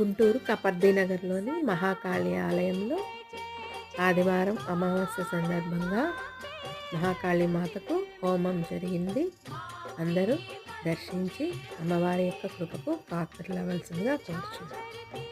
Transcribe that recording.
గుంటూరు కపర్దీనగర్లోని మహాకాళి ఆలయంలో ఆదివారం అమావాస్య సందర్భంగా మహాకాళి మాతకు హోమం జరిగింది. అందరూ దర్శించి అమ్మవారి యొక్క కృపకు పాత్రలవలసిందిగా కోరుచున్నారు